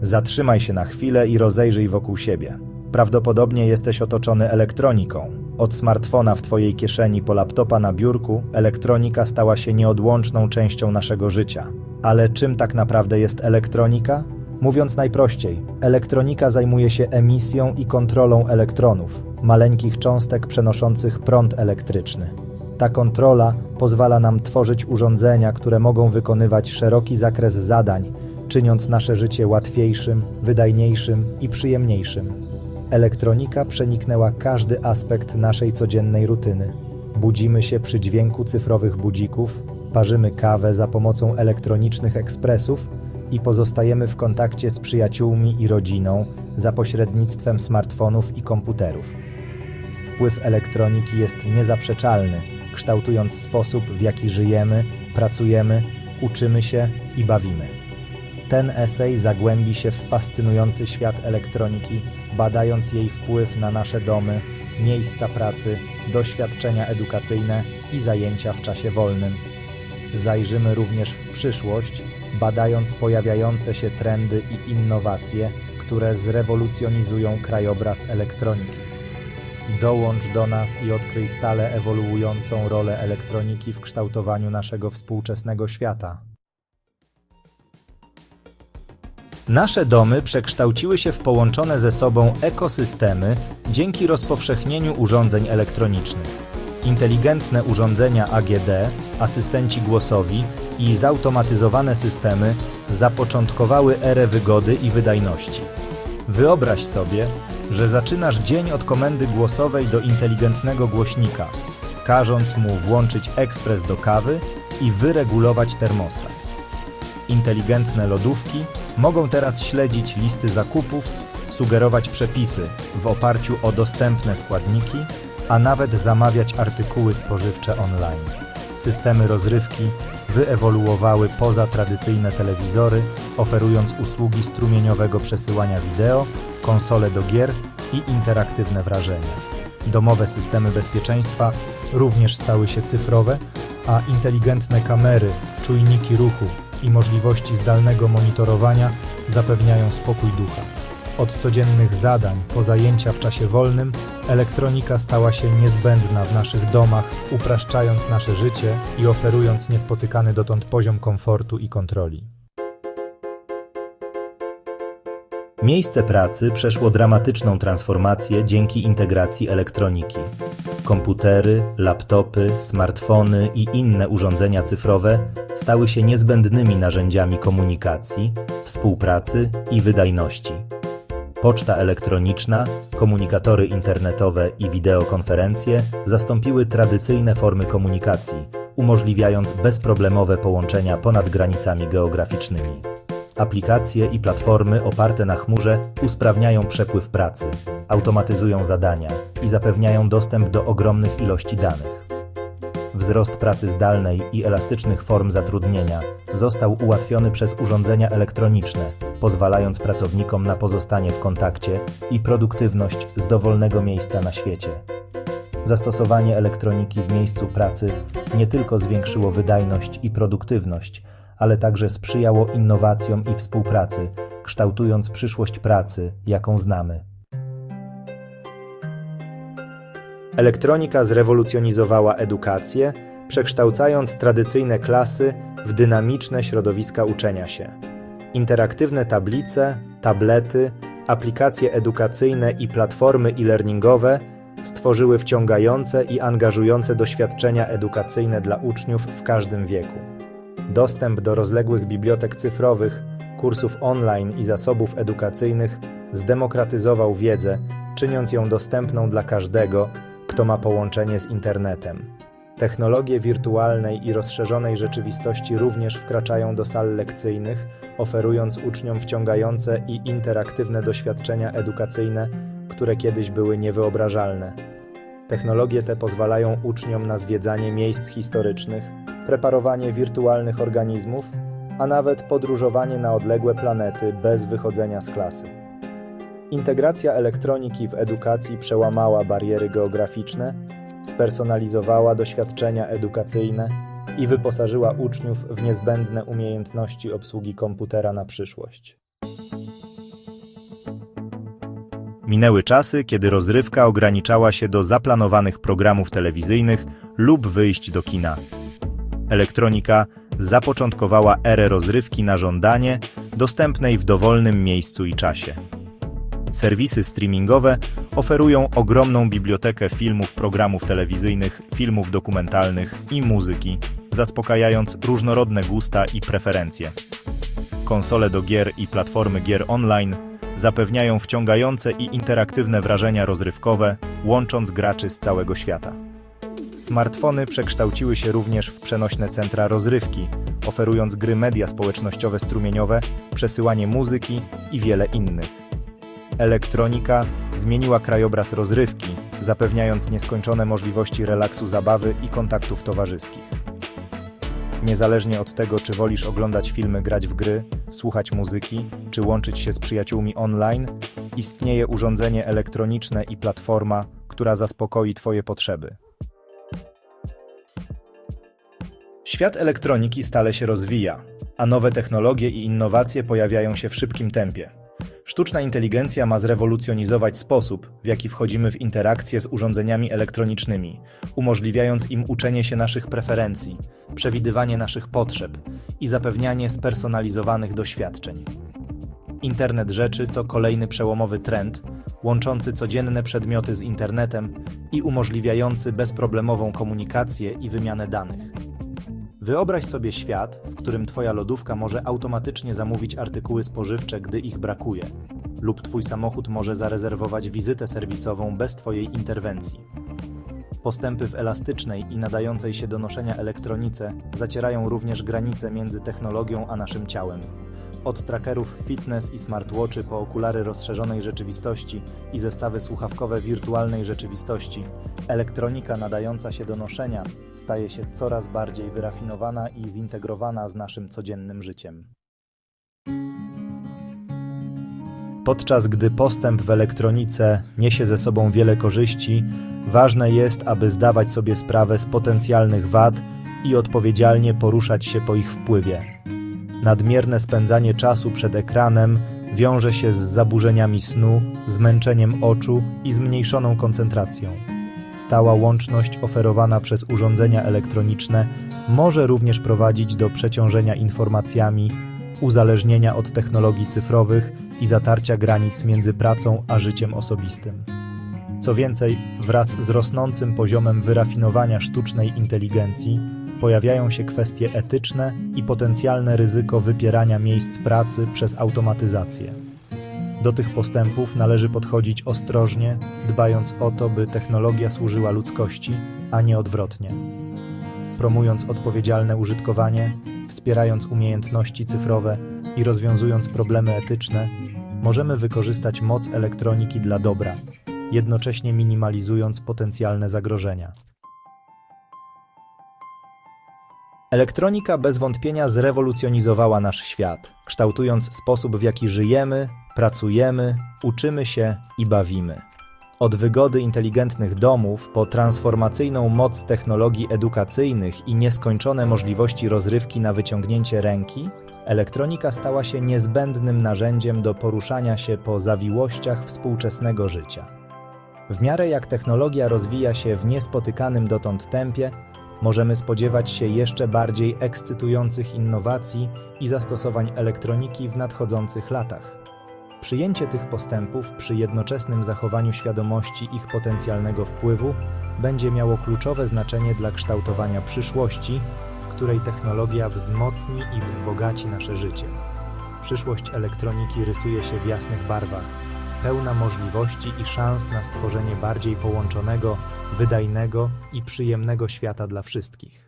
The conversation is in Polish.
Zatrzymaj się na chwilę i rozejrzyj wokół siebie. Prawdopodobnie jesteś otoczony elektroniką. Od smartfona w Twojej kieszeni po laptopa na biurku, elektronika stała się nieodłączną częścią naszego życia. Ale czym tak naprawdę jest elektronika? Mówiąc najprościej, elektronika zajmuje się emisją i kontrolą elektronów, maleńkich cząstek przenoszących prąd elektryczny. Ta kontrola pozwala nam tworzyć urządzenia, które mogą wykonywać szeroki zakres zadań, czyniąc nasze życie łatwiejszym, wydajniejszym i przyjemniejszym. Elektronika przeniknęła każdy aspekt naszej codziennej rutyny. Budzimy się przy dźwięku cyfrowych budzików, parzymy kawę za pomocą elektronicznych ekspresów i pozostajemy w kontakcie z przyjaciółmi i rodziną za pośrednictwem smartfonów i komputerów. Wpływ elektroniki jest niezaprzeczalny, kształtując sposób, w jaki żyjemy, pracujemy, uczymy się i bawimy. Ten esej zagłębi się w fascynujący świat elektroniki, badając jej wpływ na nasze domy, miejsca pracy, doświadczenia edukacyjne i zajęcia w czasie wolnym. Zajrzymy również w przyszłość, badając pojawiające się trendy i innowacje, które zrewolucjonizują krajobraz elektroniki. Dołącz do nas i odkryj stale ewoluującą rolę elektroniki w kształtowaniu naszego współczesnego świata. Nasze domy przekształciły się w połączone ze sobą ekosystemy dzięki rozpowszechnieniu urządzeń elektronicznych. Inteligentne urządzenia AGD, asystenci głosowi i zautomatyzowane systemy zapoczątkowały erę wygody i wydajności. Wyobraź sobie, że zaczynasz dzień od komendy głosowej do inteligentnego głośnika, każąc mu włączyć ekspres do kawy i wyregulować termostat. Inteligentne lodówki mogą teraz śledzić listy zakupów, sugerować przepisy w oparciu o dostępne składniki, a nawet zamawiać artykuły spożywcze online. Systemy rozrywki wyewoluowały poza tradycyjne telewizory, oferując usługi strumieniowego przesyłania wideo, konsole do gier i interaktywne wrażenia. Domowe systemy bezpieczeństwa również stały się cyfrowe, a inteligentne kamery, czujniki ruchu i możliwości zdalnego monitorowania zapewniają spokój ducha. Od codziennych zadań po zajęcia w czasie wolnym, elektronika stała się niezbędna w naszych domach, upraszczając nasze życie i oferując niespotykany dotąd poziom komfortu i kontroli. Miejsce pracy przeszło dramatyczną transformację dzięki integracji elektroniki. Komputery, laptopy, smartfony i inne urządzenia cyfrowe stały się niezbędnymi narzędziami komunikacji, współpracy i wydajności. Poczta elektroniczna, komunikatory internetowe i wideokonferencje zastąpiły tradycyjne formy komunikacji, umożliwiając bezproblemowe połączenia ponad granicami geograficznymi. Aplikacje i platformy oparte na chmurze usprawniają przepływ pracy, automatyzują zadania i zapewniają dostęp do ogromnych ilości danych. Wzrost pracy zdalnej i elastycznych form zatrudnienia został ułatwiony przez urządzenia elektroniczne, pozwalając pracownikom na pozostanie w kontakcie i produktywność z dowolnego miejsca na świecie. Zastosowanie elektroniki w miejscu pracy nie tylko zwiększyło wydajność i produktywność, ale także sprzyjało innowacjom i współpracy, kształtując przyszłość pracy, jaką znamy. Elektronika zrewolucjonizowała edukację, przekształcając tradycyjne klasy w dynamiczne środowiska uczenia się. Interaktywne tablice, tablety, aplikacje edukacyjne i platformy e-learningowe stworzyły wciągające i angażujące doświadczenia edukacyjne dla uczniów w każdym wieku. Dostęp do rozległych bibliotek cyfrowych, kursów online i zasobów edukacyjnych zdemokratyzował wiedzę, czyniąc ją dostępną dla każdego, kto ma połączenie z internetem. Technologie wirtualnej i rozszerzonej rzeczywistości również wkraczają do sal lekcyjnych, oferując uczniom wciągające i interaktywne doświadczenia edukacyjne, które kiedyś były niewyobrażalne. Technologie te pozwalają uczniom na zwiedzanie miejsc historycznych, preparowanie wirtualnych organizmów, a nawet podróżowanie na odległe planety bez wychodzenia z klasy. Integracja elektroniki w edukacji przełamała bariery geograficzne, spersonalizowała doświadczenia edukacyjne i wyposażyła uczniów w niezbędne umiejętności obsługi komputera na przyszłość. Minęły czasy, kiedy rozrywka ograniczała się do zaplanowanych programów telewizyjnych lub wyjść do kina. Elektronika zapoczątkowała erę rozrywki na żądanie, dostępnej w dowolnym miejscu i czasie. Serwisy streamingowe oferują ogromną bibliotekę filmów, programów telewizyjnych, filmów dokumentalnych i muzyki, zaspokajając różnorodne gusta i preferencje. Konsole do gier i platformy gier online zapewniają wciągające i interaktywne wrażenia rozrywkowe, łącząc graczy z całego świata. Smartfony przekształciły się również w przenośne centra rozrywki, oferując gry media społecznościowe strumieniowe, przesyłanie muzyki i wiele innych. Elektronika zmieniła krajobraz rozrywki, zapewniając nieskończone możliwości relaksu zabawy i kontaktów towarzyskich. Niezależnie od tego, czy wolisz oglądać filmy, grać w gry, słuchać muzyki, czy łączyć się z przyjaciółmi online, istnieje urządzenie elektroniczne i platforma, która zaspokoi Twoje potrzeby. Świat elektroniki stale się rozwija, a nowe technologie i innowacje pojawiają się w szybkim tempie. Sztuczna inteligencja ma zrewolucjonizować sposób, w jaki wchodzimy w interakcje z urządzeniami elektronicznymi, umożliwiając im uczenie się naszych preferencji, przewidywanie naszych potrzeb i zapewnianie spersonalizowanych doświadczeń. Internet rzeczy to kolejny przełomowy trend, łączący codzienne przedmioty z internetem i umożliwiający bezproblemową komunikację i wymianę danych. Wyobraź sobie świat, w którym Twoja lodówka może automatycznie zamówić artykuły spożywcze, gdy ich brakuje, lub Twój samochód może zarezerwować wizytę serwisową bez Twojej interwencji. Postępy w elastycznej i nadającej się do noszenia elektronice zacierają również granice między technologią a naszym ciałem. Od trackerów fitness i smartwatchy po okulary rozszerzonej rzeczywistości i zestawy słuchawkowe wirtualnej rzeczywistości, elektronika nadająca się do noszenia staje się coraz bardziej wyrafinowana i zintegrowana z naszym codziennym życiem. Podczas gdy postęp w elektronice niesie ze sobą wiele korzyści, ważne jest, aby zdawać sobie sprawę z potencjalnych wad i odpowiedzialnie poruszać się po ich wpływie. Nadmierne spędzanie czasu przed ekranem wiąże się z zaburzeniami snu, zmęczeniem oczu i zmniejszoną koncentracją. Stała łączność oferowana przez urządzenia elektroniczne może również prowadzić do przeciążenia informacjami, uzależnienia od technologii cyfrowych i zatarcia granic między pracą a życiem osobistym. Co więcej, wraz z rosnącym poziomem wyrafinowania sztucznej inteligencji pojawiają się kwestie etyczne i potencjalne ryzyko wypierania miejsc pracy przez automatyzację. Do tych postępów należy podchodzić ostrożnie, dbając o to, by technologia służyła ludzkości, a nie odwrotnie. Promując odpowiedzialne użytkowanie, wspierając umiejętności cyfrowe i rozwiązując problemy etyczne, możemy wykorzystać moc elektroniki dla dobra, jednocześnie minimalizując potencjalne zagrożenia. Elektronika bez wątpienia zrewolucjonizowała nasz świat, kształtując sposób, w jaki żyjemy, pracujemy, uczymy się i bawimy. Od wygody inteligentnych domów po transformacyjną moc technologii edukacyjnych i nieskończone możliwości rozrywki na wyciągnięcie ręki, elektronika stała się niezbędnym narzędziem do poruszania się po zawiłościach współczesnego życia. W miarę jak technologia rozwija się w niespotykanym dotąd tempie, możemy spodziewać się jeszcze bardziej ekscytujących innowacji i zastosowań elektroniki w nadchodzących latach. Przyjęcie tych postępów przy jednoczesnym zachowaniu świadomości ich potencjalnego wpływu będzie miało kluczowe znaczenie dla kształtowania przyszłości, w której technologia wzmocni i wzbogaci nasze życie. Przyszłość elektroniki rysuje się w jasnych barwach, pełna możliwości i szans na stworzenie bardziej połączonego, wydajnego i przyjemnego świata dla wszystkich.